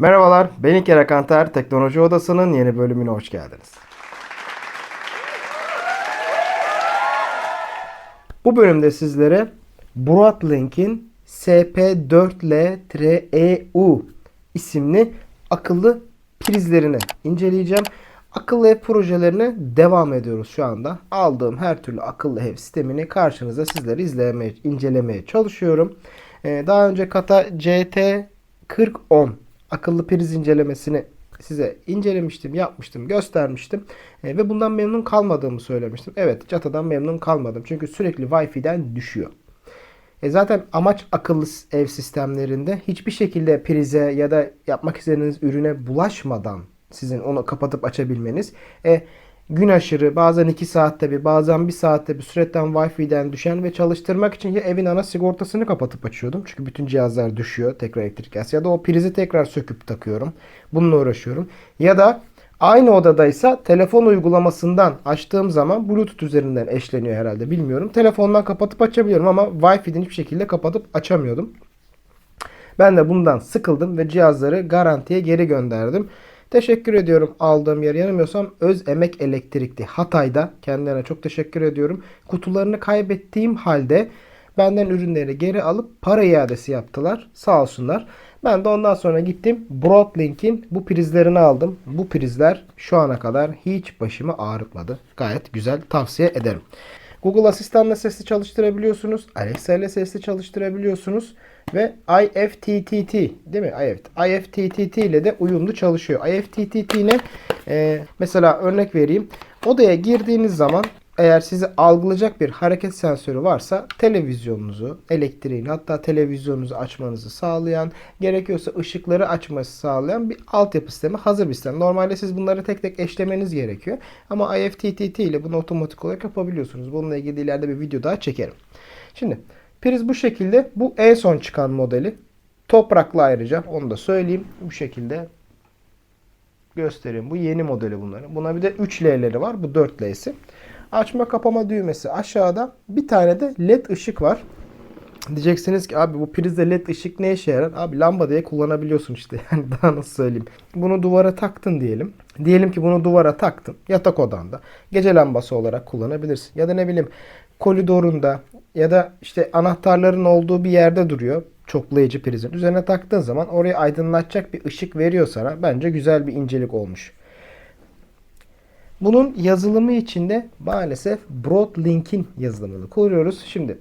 Merhabalar, ben İlker Akantar. Teknoloji Odası'nın yeni bölümüne hoş geldiniz. Bu bölümde sizlere Broadlink'in SP4L-EU isimli akıllı prizlerini inceleyeceğim. Akıllı ev projelerine devam ediyoruz şu anda. Aldığım her türlü akıllı ev sistemini karşınıza sizlere izlemeye, incelemeye çalışıyorum. Ee, daha önce Kata CT4010 akıllı priz incelemesini size incelemiştim, yapmıştım, göstermiştim. E, ve bundan memnun kalmadığımı söylemiştim. Evet, Cata'dan memnun kalmadım. Çünkü sürekli Wi-Fi'den düşüyor. E zaten amaç akıllı ev sistemlerinde hiçbir şekilde prize ya da yapmak istediğiniz ürüne bulaşmadan sizin onu kapatıp açabilmeniz. E, gün aşırı bazen 2 saatte bir bazen 1 saatte bir sürekli Wi-Fi'den düşen ve çalıştırmak için ya evin ana sigortasını kapatıp açıyordum. Çünkü bütün cihazlar düşüyor tekrar elektrik gelsin. Ya da o prizi tekrar söküp takıyorum. Bununla uğraşıyorum. Ya da aynı odadaysa telefon uygulamasından açtığım zaman Bluetooth üzerinden eşleniyor herhalde bilmiyorum. Telefondan kapatıp açabiliyorum ama Wi-Fi'den hiçbir şekilde kapatıp açamıyordum. Ben de bundan sıkıldım ve cihazları garantiye geri gönderdim. Teşekkür ediyorum aldığım yer. Yanılmıyorsam Öz Emek Elektrik'ti. Hatay'da. Kendilerine çok teşekkür ediyorum. Kutularını kaybettiğim halde benden ürünleri geri alıp para iadesi yaptılar. Sağ olsunlar. Ben de ondan sonra gittim Broadlink'in bu prizlerini aldım. Bu prizler şu ana kadar hiç başımı ağrıtmadı. Gayet güzel tavsiye ederim. Google Asistan'la sesli çalıştırabiliyorsunuz. Alexa ile sesli çalıştırabiliyorsunuz. Ve IFTTT değil mi? IFT. IFTTT ile de uyumlu çalışıyor. IFTTT ne? Ee, mesela örnek vereyim. Odaya girdiğiniz zaman eğer sizi algılayacak bir hareket sensörü varsa televizyonunuzu, elektriğini hatta televizyonunuzu açmanızı sağlayan, gerekiyorsa ışıkları açması sağlayan bir altyapı sistemi hazır bir sistem. Normalde siz bunları tek tek eşlemeniz gerekiyor. Ama IFTTT ile bunu otomatik olarak yapabiliyorsunuz. Bununla ilgili ileride bir video daha çekerim. Şimdi priz bu şekilde. Bu en son çıkan modeli. Topraklı ayrıca onu da söyleyeyim. Bu şekilde göstereyim. Bu yeni modeli bunların. Buna bir de 3L'leri var. Bu 4L'si. Açma kapama düğmesi aşağıda. Bir tane de led ışık var. Diyeceksiniz ki abi bu prizde led ışık ne işe yarar? Abi lamba diye kullanabiliyorsun işte. Yani daha nasıl söyleyeyim. Bunu duvara taktın diyelim. Diyelim ki bunu duvara taktın. Yatak odanda. Gece lambası olarak kullanabilirsin. Ya da ne bileyim koridorunda ya da işte anahtarların olduğu bir yerde duruyor. Çoklayıcı prizin. Üzerine taktığın zaman orayı aydınlatacak bir ışık veriyor sana. Bence güzel bir incelik olmuş. Bunun yazılımı içinde maalesef Broadlink'in yazılımını kuruyoruz. Şimdi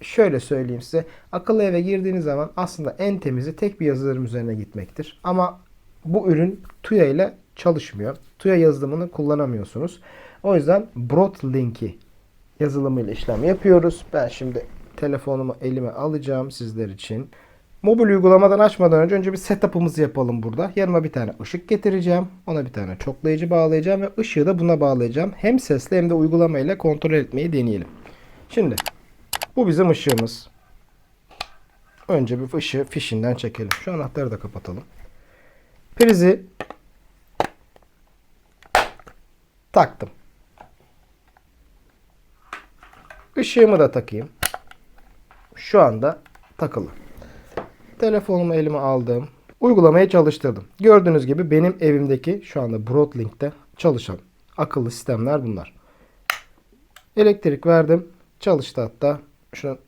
şöyle söyleyeyim size. Akıllı eve girdiğiniz zaman aslında en temizi tek bir yazılım üzerine gitmektir. Ama bu ürün Tuya ile çalışmıyor. Tuya yazılımını kullanamıyorsunuz. O yüzden Broadlink'i yazılımıyla işlem yapıyoruz. Ben şimdi telefonumu elime alacağım sizler için. Mobil uygulamadan açmadan önce önce bir setup'ımızı yapalım burada. Yanıma bir tane ışık getireceğim. Ona bir tane çoklayıcı bağlayacağım ve ışığı da buna bağlayacağım. Hem sesle hem de uygulamayla kontrol etmeyi deneyelim. Şimdi bu bizim ışığımız. Önce bir ışığı fişinden çekelim. Şu anahtarı da kapatalım. Prizi taktım. Işığımı da takayım. Şu anda takılı. Telefonumu elime aldım. Uygulamayı çalıştırdım. Gördüğünüz gibi benim evimdeki şu anda Broadlink'te çalışan akıllı sistemler bunlar. Elektrik verdim. Çalıştı hatta. Şunu,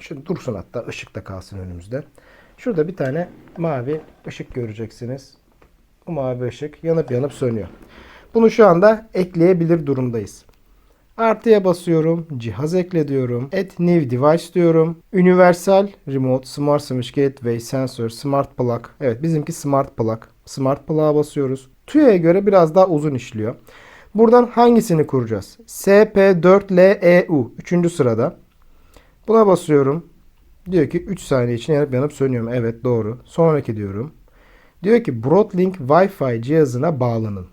şu dursun hatta. ışık da kalsın önümüzde. Şurada bir tane mavi ışık göreceksiniz. Bu mavi ışık yanıp yanıp sönüyor. Bunu şu anda ekleyebilir durumdayız. Artıya basıyorum. Cihaz ekle diyorum. Add new device diyorum. Universal Remote Smart Switch Gateway Sensor Smart Plug. Evet bizimki Smart Plug. Smart Plug'a basıyoruz. TÜYA'ya göre biraz daha uzun işliyor. Buradan hangisini kuracağız? SP4LEU 3. sırada. Buna basıyorum. Diyor ki 3 saniye için yanıp yanıp sönüyorum. Evet doğru. Sonraki diyorum. Diyor ki Broadlink Wi-Fi cihazına bağlanın.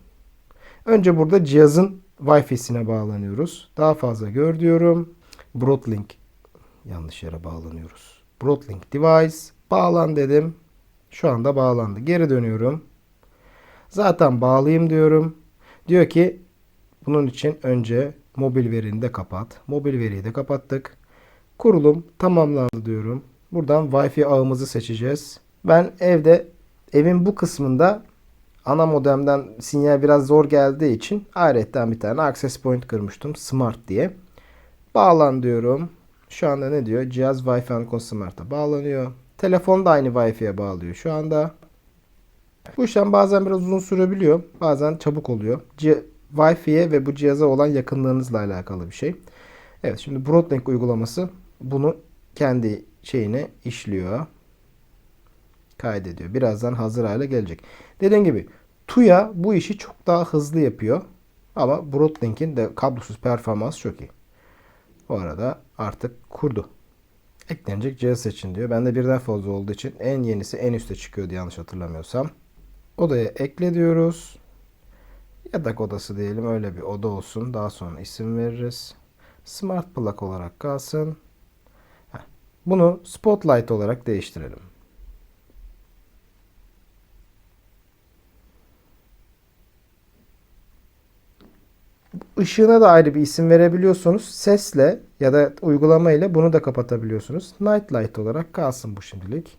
Önce burada cihazın Wi-Fi'sine bağlanıyoruz. Daha fazla gör diyorum. Broadlink yanlış yere bağlanıyoruz. Broadlink device bağlan dedim. Şu anda bağlandı. Geri dönüyorum. Zaten bağlayayım diyorum. Diyor ki bunun için önce mobil verini de kapat. Mobil veriyi de kapattık. Kurulum tamamlandı diyorum. Buradan Wi-Fi ağımızı seçeceğiz. Ben evde evin bu kısmında ana modemden sinyal biraz zor geldiği için ayrıca bir tane access point kırmıştım. Smart diye. Bağlan diyorum. Şu anda ne diyor? Cihaz Wi-Fi Ankon Smart'a bağlanıyor. Telefon da aynı Wi-Fi'ye bağlıyor şu anda. Bu işlem bazen biraz uzun sürebiliyor. Bazen çabuk oluyor. C- Wi-Fi'ye ve bu cihaza olan yakınlığınızla alakalı bir şey. Evet şimdi Broadlink uygulaması bunu kendi şeyine işliyor. Kaydediyor. Birazdan hazır hale gelecek. Dediğim gibi Tuya bu işi çok daha hızlı yapıyor. Ama Broadlink'in de kablosuz performansı çok iyi. Bu arada artık kurdu. Eklenecek cihaz seçin diyor. Bende birden fazla olduğu için en yenisi en üste çıkıyordu yanlış hatırlamıyorsam. Odaya ekle diyoruz. Yatak odası diyelim öyle bir oda olsun. Daha sonra isim veririz. Smart plug olarak kalsın. Bunu Spotlight olarak değiştirelim. Işığına da ayrı bir isim verebiliyorsunuz. Sesle ya da uygulama ile bunu da kapatabiliyorsunuz. Night Light olarak kalsın bu şimdilik.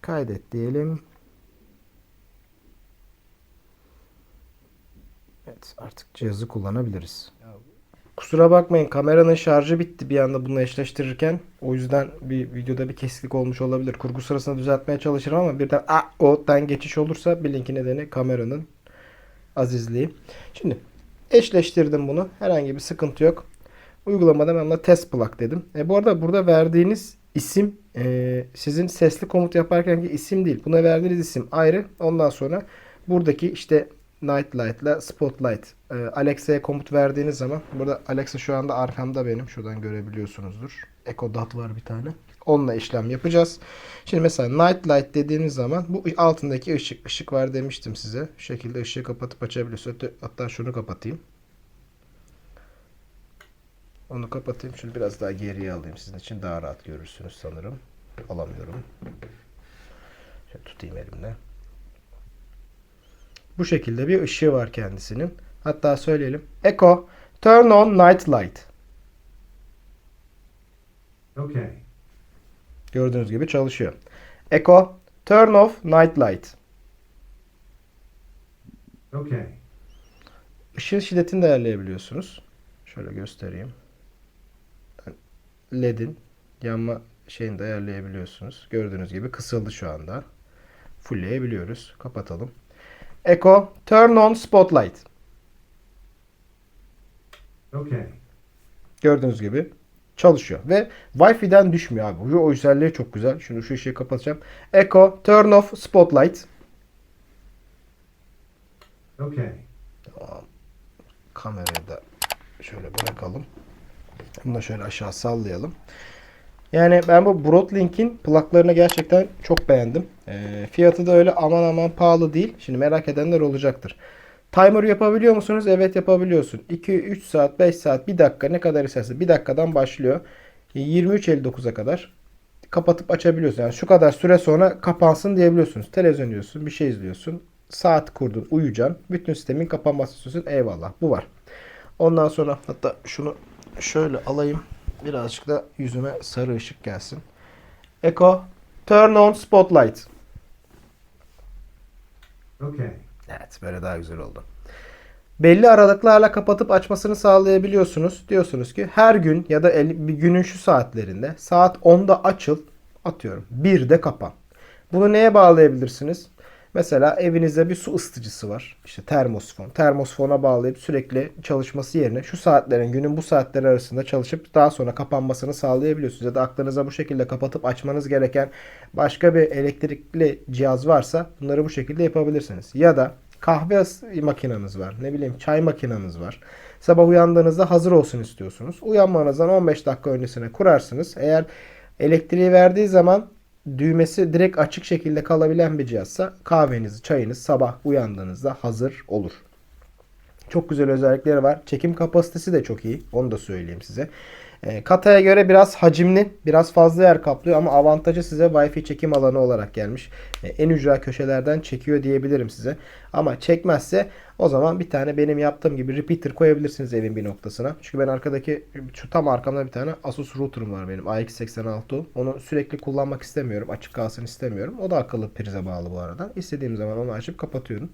Kaydet diyelim. Evet artık cihazı kullanabiliriz. Kusura bakmayın kameranın şarjı bitti bir anda bunu eşleştirirken. O yüzden bir videoda bir kesiklik olmuş olabilir. Kurgu sırasında düzeltmeye çalışırım ama birden a o'dan geçiş olursa bilin ki nedeni kameranın azizliği. Şimdi eşleştirdim bunu. Herhangi bir sıkıntı yok. Uygulamada ben buna test plug dedim. E, bu arada burada verdiğiniz isim e, sizin sesli komut yaparkenki isim değil. Buna verdiğiniz isim ayrı. Ondan sonra buradaki işte Nightlight ile Spotlight e, Alexa'ya komut verdiğiniz zaman burada Alexa şu anda arkamda benim. Şuradan görebiliyorsunuzdur. Echo Dot var bir tane. Onunla işlem yapacağız. Şimdi mesela Night Light dediğimiz zaman bu altındaki ışık. ışık var demiştim size. Şu şekilde ışığı kapatıp açabiliyorsunuz. Hatta şunu kapatayım. Onu kapatayım. Şunu biraz daha geriye alayım. Sizin için daha rahat görürsünüz sanırım. Alamıyorum. Şöyle tutayım elimle. Bu şekilde bir ışığı var kendisinin. Hatta söyleyelim. Echo, turn on night light. Okay. Gördüğünüz gibi çalışıyor. Echo, turn off night light. Okay. Işığın şiddetini de ayarlayabiliyorsunuz. Şöyle göstereyim. LED'in yanma şeyini de ayarlayabiliyorsunuz. Gördüğünüz gibi kısıldı şu anda. Fullleyebiliyoruz. Kapatalım. Echo, turn on spotlight. Okay. Gördüğünüz gibi çalışıyor. Ve Wi-Fi'den düşmüyor abi. O özelliği çok güzel. Şunu şu ışığı kapatacağım. Echo, turn off spotlight. Okay. Tamam. Kamerayı da şöyle bırakalım. Bunu da şöyle aşağı sallayalım. Yani ben bu Broadlink'in plaklarını gerçekten çok beğendim. Ee, fiyatı da öyle aman aman pahalı değil. Şimdi merak edenler olacaktır. Timer yapabiliyor musunuz? Evet yapabiliyorsun. 2, 3 saat, 5 saat, 1 dakika ne kadar istersen. 1 dakikadan başlıyor. 23.59'a kadar kapatıp açabiliyorsun. Yani şu kadar süre sonra kapansın diyebiliyorsunuz. Televizyon izliyorsun, bir şey izliyorsun. Saat kurdun, uyuyacaksın. Bütün sistemin kapanması istiyorsun. Eyvallah. Bu var. Ondan sonra hatta şunu şöyle alayım. Birazcık da yüzüme sarı ışık gelsin. Echo, turn on spotlight. Okay. Evet böyle daha güzel oldu. Belli aralıklarla kapatıp açmasını sağlayabiliyorsunuz. Diyorsunuz ki her gün ya da el- bir günün şu saatlerinde saat 10'da açıl atıyorum. 1'de kapan. Bunu neye bağlayabilirsiniz? Mesela evinizde bir su ısıtıcısı var. İşte termosfon. Termosfona bağlayıp sürekli çalışması yerine şu saatlerin günün bu saatleri arasında çalışıp daha sonra kapanmasını sağlayabiliyorsunuz. Ya da aklınıza bu şekilde kapatıp açmanız gereken başka bir elektrikli cihaz varsa bunları bu şekilde yapabilirsiniz. Ya da kahve makineniz var. Ne bileyim çay makineniz var. Sabah uyandığınızda hazır olsun istiyorsunuz. Uyanmanızdan 15 dakika öncesine kurarsınız. Eğer elektriği verdiği zaman düğmesi direkt açık şekilde kalabilen bir cihazsa kahveniz, çayınız sabah uyandığınızda hazır olur. Çok güzel özellikleri var. Çekim kapasitesi de çok iyi. Onu da söyleyeyim size. E, Kata'ya göre biraz hacimli, biraz fazla yer kaplıyor ama avantajı size Wi-Fi çekim alanı olarak gelmiş. E, en ücra köşelerden çekiyor diyebilirim size. Ama çekmezse o zaman bir tane benim yaptığım gibi repeater koyabilirsiniz evin bir noktasına. Çünkü ben arkadaki şu tam arkamda bir tane Asus router'ım var benim AX86. Onu sürekli kullanmak istemiyorum. Açık kalsın istemiyorum. O da akıllı prize bağlı bu arada. İstediğim zaman onu açıp kapatıyorum.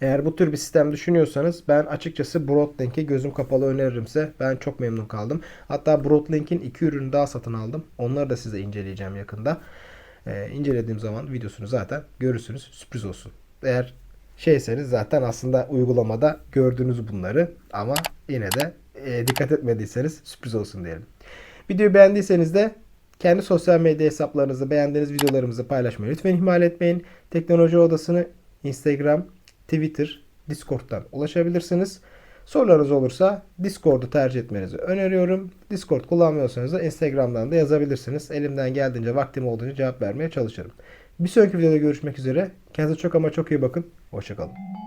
Eğer bu tür bir sistem düşünüyorsanız ben açıkçası Broadlink'i gözüm kapalı öneririm size. Ben çok memnun kaldım. Hatta Broadlink'in iki ürünü daha satın aldım. Onları da size inceleyeceğim yakında. Ee, incelediğim zaman videosunu zaten görürsünüz. Sürpriz olsun. Eğer şeyseniz zaten aslında uygulamada gördünüz bunları. Ama yine de e, dikkat etmediyseniz sürpriz olsun diyelim. Videoyu beğendiyseniz de kendi sosyal medya hesaplarınızda beğendiğiniz videolarımızı paylaşmayı lütfen ihmal etmeyin. Teknoloji Odası'nı Instagram, Twitter, Discord'dan ulaşabilirsiniz. Sorularınız olursa Discord'u tercih etmenizi öneriyorum. Discord kullanmıyorsanız da Instagram'dan da yazabilirsiniz. Elimden geldiğince vaktim olduğunca cevap vermeye çalışırım. Bir sonraki videoda görüşmek üzere. Kendinize çok ama çok iyi bakın. Hoşçakalın.